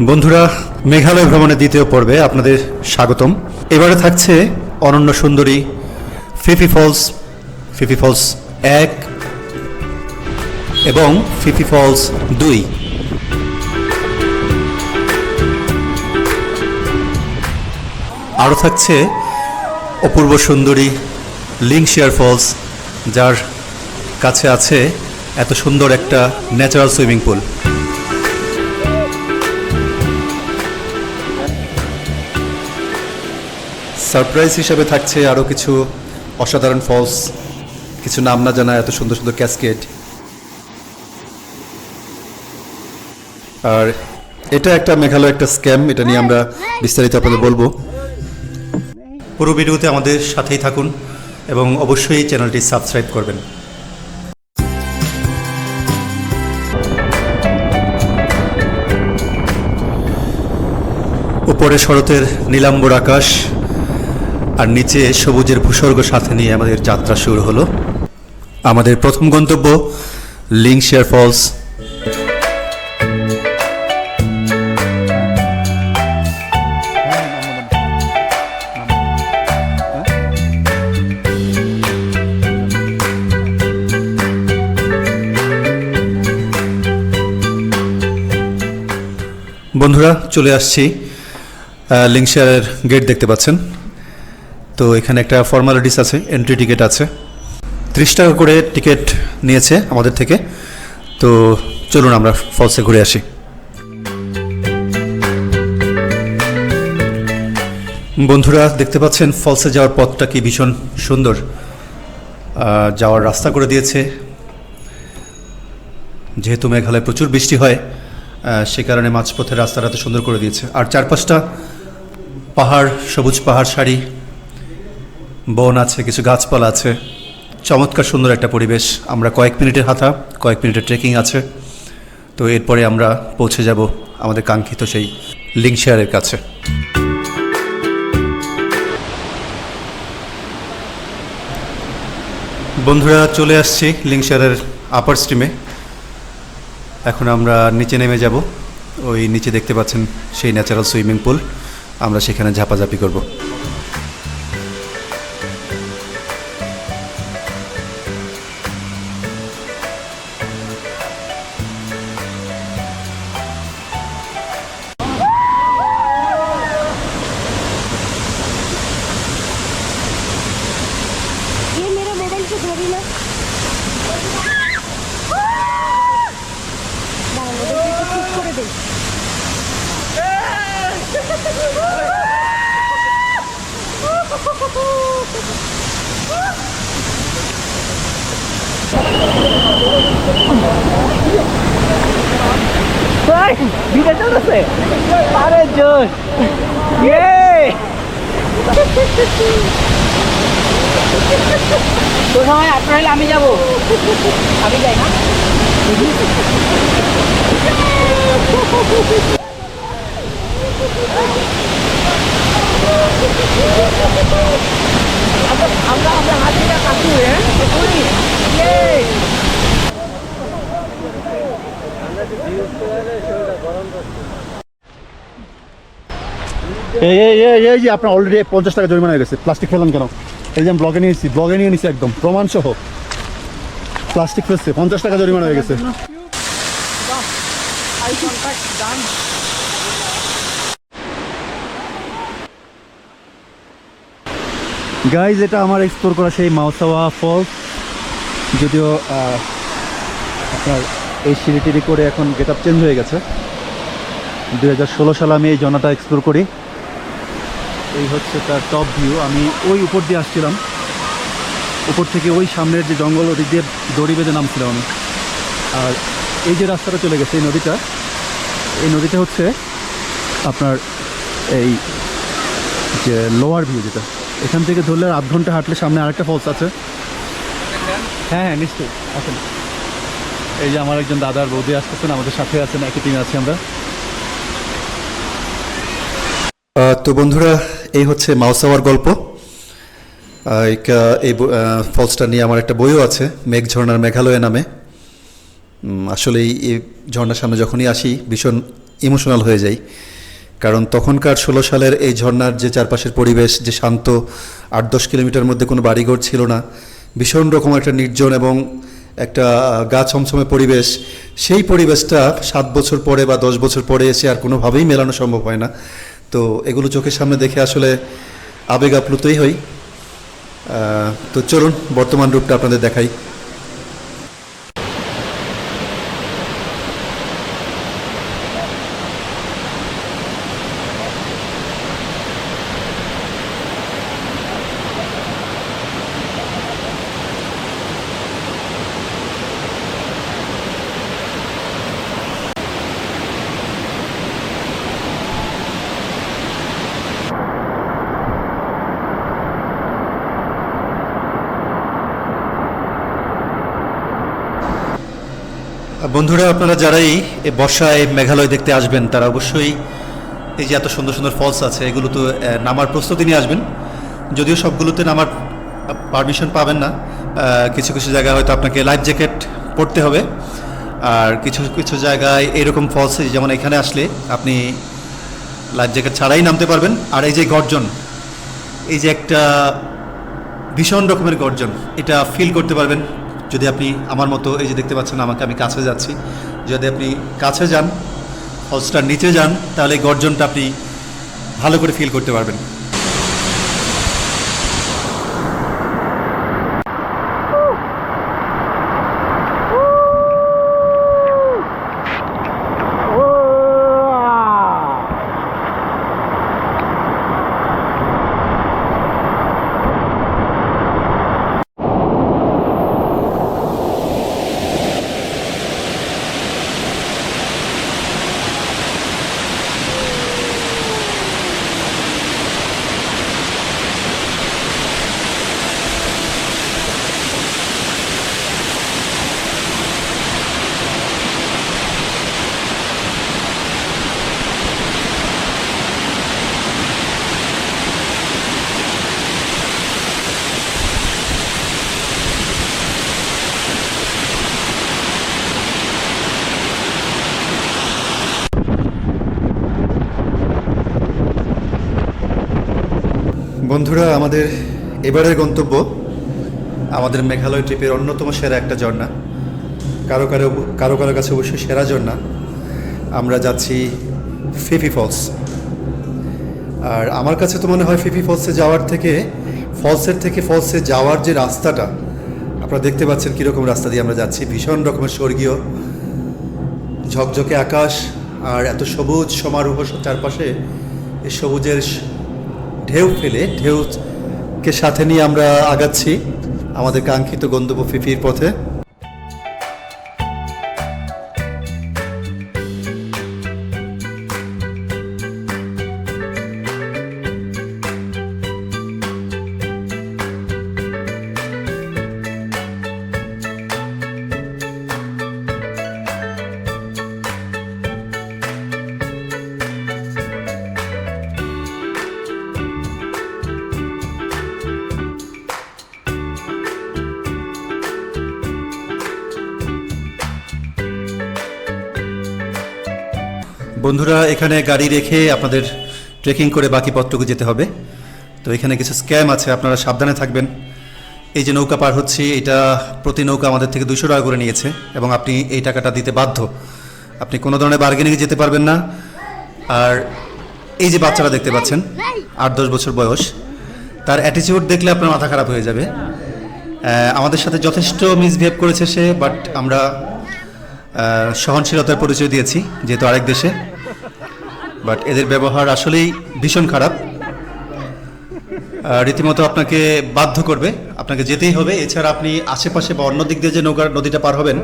বন্ধুরা, মেঘালয় ভ্রমণের দ্বিতীয় পর্বে আপনাদের স্বাগতম। এবারে থাকছে অনন্য সুন্দরী ফিফি ফলস ফিফি ফলস এক এবং ফিফি ফলস দুই। আরও থাকছে অপূর্ব সুন্দরী লিংশিয়ার ফলস, যার কাছে আছে এত সুন্দর একটা ন্যাচারাল সুইমিং পুল। সারপ্রাইজ হিসাবে থাকছে আরও কিছু অসাধারণ ফলস। কিছু নাম না জানা এত সুন্দর সুন্দর ক্যাসকেড। আর এটা একটা মেঘালয় একটা স্ক্যাম, এটা নিয়ে আমরা বিস্তারিত আপনাদের বলব। পুরো ভিডিওতে আমাদের সাথেই থাকুন এবং অবশ্যই চ্যানেলটি সাবস্ক্রাইব করবেন। উপরে শরতের নীলাম্বর আকাশ আর নিচে সবুজের ভূস্বর্গ সাথে নিয়ে আমাদের যাত্রা শুরু হলো। আমাদের প্রথম গন্তব্য লিংশেয়ার ফলস। বন্ধুরা, চলে আসছি লিংশিয়ারের গেট দেখতে পাচ্ছেন। তো এখানে একটা ফর্মালিটিস আছে এন্ট্রি টিকিট আছে। ত্রিশ টাকা করে টিকিট নিয়েছে আমাদের থেকে। তো চলুন আমরা ফলসে ঘুরে আসি। বন্ধুরা, দেখতে পাচ্ছেন ফলসে যাওয়ার পথটা কি ভীষণ সুন্দর। যাওয়ার রাস্তা করে দিয়েছে। যেহেতু মেঘালয় প্রচুর বৃষ্টি হয় সে কারণে মাঝপথের রাস্তাটা এত সুন্দর করে দিয়েছে। আর চারপাশটা পাহাড়, সবুজ পাহাড় সারি বন আছে, কিছু গাছপালা আছে। চমৎকার সুন্দর একটা পরিবেশ। আমরা কয়েক মিনিটের হাঁটা, কয়েক মিনিটের ট্রেকিং আছে। তো এরপরে আমরা পৌঁছে যাব আমাদের কাঙ্ক্ষিত সেই লিংশেয়ারের কাছে। বন্ধুরা, চলে আসছি লিংশেয়ারের আপার স্ট্রিমে এখন আমরা নিচে নেমে যাব। ওই নিচে দেখতে পাচ্ছেন সেই ন্যাচারাল সুইমিং পুল আমরা সেখানে ঝাপাঝাপি করব। ভিডিও চলতেছে আরে জোশ। ইয়ে। হলে আমি যাব। আমি যাই না আমরা আমরা আমরা হাতিটা কাটু হ্যাঁ করি ইয়ে এই এই যে আপনার অলরেডি পঞ্চাশ টাকা জরিমানা হয়ে গেছে। প্লাস্টিক ফেলেন কেন? এই যে আমি ব্লগে নিয়েছি ব্লগে নিয়ে নিয়েছি একদম প্রমাণ সহ প্লাস্টিক ফেলছে, পঞ্চাশ টাকা জরিমানা হয়ে গেছে। গাইজ এটা আমার এক্সপ্লোর করা সেই মাউসাওয়া ফলস যদিও আপনার এই সিঁড়ি করে এখন গেট আপ চেঞ্জ হয়ে গেছে। দুই হাজার ষোলো সালে আমি এই জনাটা এক্সপ্লোর করি। এই হচ্ছে তার টপ ভিউ আমি ওই উপর দিয়ে আসছিলাম। উপর থেকে ওই সামনের যে জঙ্গল, ওদিক দিয়ে দড়ি বেঁধে নামছিলাম আমি। আর এই যে রাস্তাটা চলে গেছে, এই নদীটা এই নদীটা হচ্ছে আপনার এই যে লোয়ার ভিউ যেটা। এখান থেকে ধরলে আধ ঘণ্টা হাঁটলে সামনে আরেকটা ফলস আছে। হ্যাঁ হ্যাঁ নিশ্চয়ই, আসেন। এই যে আমার একজন দাদার বৌদি আসতেছেন, আমাদের সাথে আছেন, একই টিমে আছি আমরা। তো বন্ধুরা এই হচ্ছে মাউসাওয়ার গল্প। এই ফলসটা নিয়ে আমার একটা বইও আছে, মেঘ ঝর্ণার মেঘালয় নামে। আসলে এই এই ঝর্ণার সামনে যখনই আসি, ভীষণ ইমোশনাল হয়ে যাই। কারণ তখনকার ষোলো সালের এই ঝর্ণার যে চারপাশের পরিবেশ, যে শান্ত আট দশ কিলোমিটার মধ্যে কোনো বাড়িঘর ছিল না, ভীষণ রকম একটা নির্জন এবং একটা গা ছমছমে পরিবেশ, সেই পরিবেশটা সাত বছর পরে বা দশ বছর পরে এসে আর কোনোভাবেই মেলানো সম্ভব হয় না। তো এগুলো চোখের সামনে দেখে আসলে আবেগ আপ্লুতই হই। তো চলুন বর্তমান রূপটা আপনাদের দেখাই। বন্ধুরা, আপনারা যারাই বর্ষায় মেঘালয় দেখতে আসবেন, তারা অবশ্যই এই যে এত সুন্দর সুন্দর ফলস আছে, এগুলো তো নামার প্রস্তুতি নিয়ে আসবেন। যদিও সবগুলোতে নামার পারমিশন পাবেন না কিছু কিছু জায়গায় হয়তো আপনাকে লাইফ জ্যাকেট পরতে হবে। আর কিছু কিছু জায়গায় এরকম ফলস যেমন এখানে আসলে আপনি লাইফ জ্যাকেট ছাড়াই নামতে পারবেন। আর এই যে গর্জন, এই যে একটা ভীষণ রকমের গর্জন, এটা ফিল করতে পারবেন। যদি আপনি আমার মতো, এই যে দেখতে পাচ্ছেন আমাকে, আমি কাছে যাচ্ছি, যদি আপনি কাছে যান ফলসটার নিচে যান, তাহলে গর্জনটা আপনি ভালো করে ফিল করতে পারবেন। বন্ধুরা, আমাদের এবারের গন্তব্য আমাদের মেঘালয় ট্রিপের অন্যতম সেরা একটা ঝর্ণা। কারও কারও কারও কারও কাছে অবশ্যই সেরা ঝর্ণা। আমরা যাচ্ছি ফিফি ফলস। আর আমার কাছে তো মনে হয় ফিফি ফলসে যাওয়ার থেকে, ফলসের থেকে ফলসে যাওয়ার যে রাস্তাটা, আপনারা দেখতে পাচ্ছেন কীরকম রাস্তা দিয়ে আমরা যাচ্ছি। ভীষণ রকমের স্বর্গীয়, ঝকঝকে আকাশ আর এত সবুজ সমারোহ চারপাশে এই সবুজের ঢেউ ফেলে ঢেউকে সাথে নিয়ে আমরা আগাচ্ছি আমাদের কাঙ্ক্ষিত গন্তব্য ফিফির পথে। বন্ধুরা, এখানে গাড়ি রেখে আপনাদের ট্রেকিং করে বাকি পথটুকু যেতে হবে। তো এখানে কিছু স্ক্যাম আছে, আপনারা সাবধানে থাকবেন। এই যে নৌকা পার হচ্ছে, এটা প্রতি নৌকা আমাদের থেকে দুশো টাকা করে নিয়েছে এবং আপনি এই টাকাটা দিতে বাধ্য। আপনি কোনো ধরনের বার্গেনিংয়ে যেতে পারবেন না। আর এই যে বাচ্চারা দেখতে পাচ্ছেন, আট দশ বছর বয়স, তার অ্যাটিচিউড দেখলে আপনার মাথা খারাপ হয়ে যাবে। আমাদের সাথে যথেষ্ট মিসবিহেভ করেছে সে বাট আমরা সহনশীলতার পরিচয় দিয়েছি, যেহেতু আরেক দেশে। বাট এদের ব্যবহার আসলেই ভীষণ খারাপ। রীতিমতো আপনাকে বাধ্য করবে, আপনাকে যেতেই হবে। এছাড়া আপনি আশেপাশে বা অন্য দিক দিয়ে যে নৌকার নদীটা পার হবেন,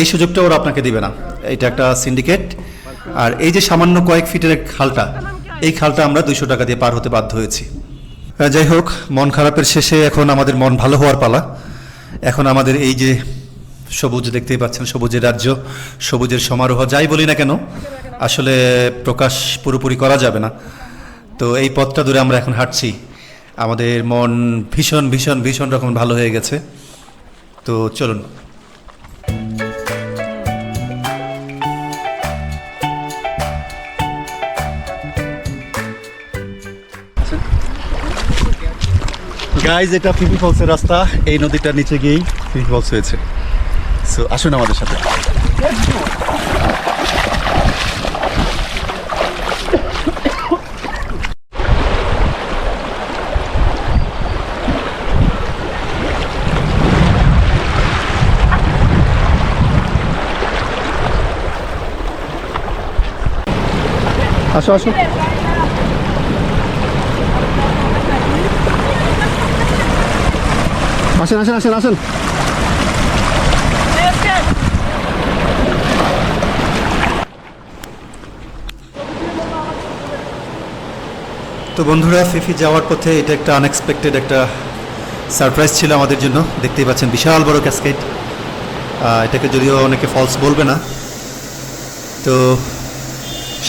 এই সুযোগটা ওরা আপনাকে দিবে না। এটা একটা সিন্ডিকেট আর এই যে সামান্য কয়েক ফিটের খালটা, এই খালটা আমরা দুইশো টাকা দিয়ে পার হতে বাধ্য হয়েছি। যাই হোক, মন খারাপের শেষে এখন আমাদের মন ভালো হওয়ার পালা। এখন আমাদের এই যে সবুজ দেখতেই পাচ্ছেন, সবুজের রাজ্য, সবুজের সমারোহ, যাই বলি না কেন, আসলে প্রকাশ পুরোপুরি করা যাবে না। তো এই পথটা ধরে আমরা এখন হাঁটছি। আমাদের মন ভীষণ ভীষণ ভীষণ রকম ভালো হয়ে গেছে। তো চলুন। গাইজ এটা ফিফি ফলসের রাস্তা। এই নদীটার নিচে গিয়েই ফিফি ফলস হয়েছে। সো আসুন আমাদের সাথে আসো আসো আসেন আসেন আসেন আসেন তো বন্ধুরা, ফিফি যাওয়ার পথে এটা একটা আনএক্সপেক্টেড একটা সারপ্রাইজ ছিল আমাদের জন্য। দেখতেই পাচ্ছেন বিশাল বড় ক্যাসকেট এটাকে যদিও অনেকে ফলস বলবে না। তো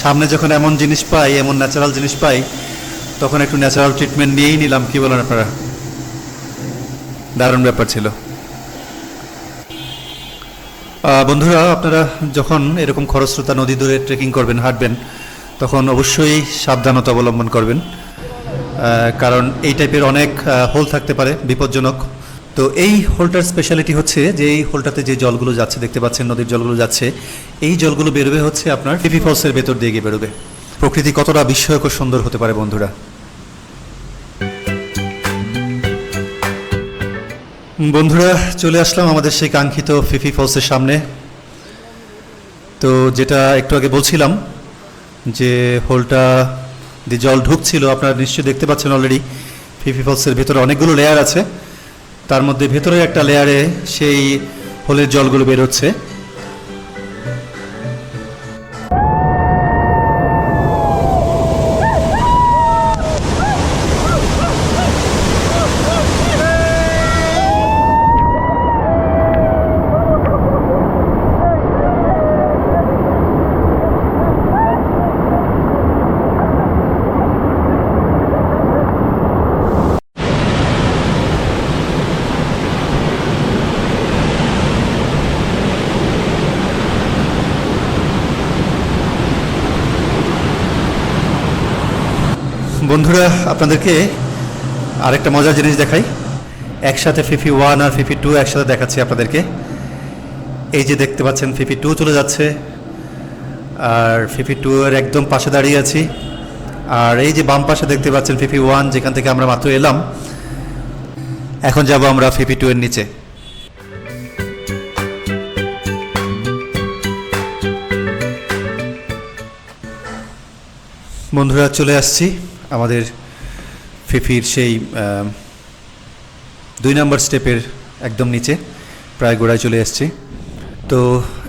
সামনে যখন এমন জিনিস পাই, এমন ন্যাচারাল জিনিস পাই, তখন একটু ন্যাচারাল ট্রিটমেন্ট নিয়েই নিলাম। কি বলেন আপনারা? দারুণ ব্যাপার ছিল। বন্ধুরা, আপনারা যখন এরকম খরস্রোতা নদী দূরে ট্রেকিং করবেন, হাঁটবেন তখন অবশ্যই সাবধানতা অবলম্বন করবেন কারণ এই টাইপের অনেক হোল থাকতে পারে, বিপজ্জনক। তো এই হোলটার স্পেশালিটি হচ্ছে যে এই হোলটাতে যে জলগুলো যাচ্ছে, দেখতে পাচ্ছেন নদীর জলগুলো যাচ্ছে, এই জলগুলো বেরোবে হচ্ছে আপনার টিপি ফলসের ভেতর দিয়ে গিয়ে বেরোবে। প্রকৃতি কতটা বিস্ময়কর সুন্দর হতে পারে, বন্ধুরা। বন্ধুরা, চলে আসলাম আমাদের সেই কাঙ্ক্ষিত ফিফি ফলসের সামনে। তো যেটা একটু আগে বলছিলাম যে হোলটা দিয়ে জল ঢুকছিল, আপনারা নিশ্চয়ই দেখতে পাচ্ছেন অলরেডি ফিফি ফলসের ভেতরে অনেকগুলো লেয়ার আছে। তার মধ্যে ভেতরে একটা লেয়ারে সেই হোলের জলগুলো বেরোচ্ছে। বন্ধুরা, আপনাদেরকে আরেকটা মজার জিনিস দেখাই। একসাথে ফিফি ওয়ান আর ফিফি টু একসাথে দেখাচ্ছি আপনাদেরকে। এই যে দেখতে পাচ্ছেন ফিফি টু চলে যাচ্ছে। আর ফিফি টু এর একদম পাশে দাঁড়িয়ে আছি। আর এই যে বাম পাশে দেখতে পাচ্ছেন ফিফি ওয়ান যেখান থেকে আমরা মাত্র এলাম। এখন যাব আমরা ফিফি টু এর নিচে। বন্ধুরা, চলে আসছি। আমাদের ফিফির সেই দুই নম্বর স্টেপের একদম নিচে, প্রায় গোড়ায় চলে এসছি। তো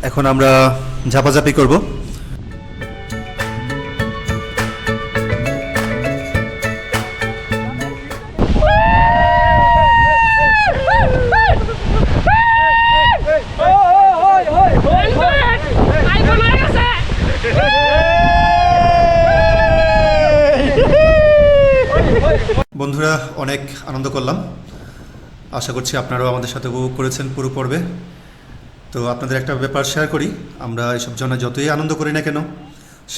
এখন আমরা ঝাপাঝাপি করব। আশা করছি আপনারাও আমাদের সাথে উপভোগ করেছেন পুরো পর্বে। তো আপনাদের একটা ব্যাপার শেয়ার করি, আমরা এসব জন্য যতই আনন্দ করি না কেন,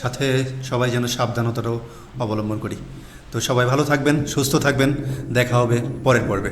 সাথে সবাই যেন সাবধানতারও অবলম্বন করি। তো সবাই ভালো থাকবেন, সুস্থ থাকবেন, দেখা হবে পরের পর্বে।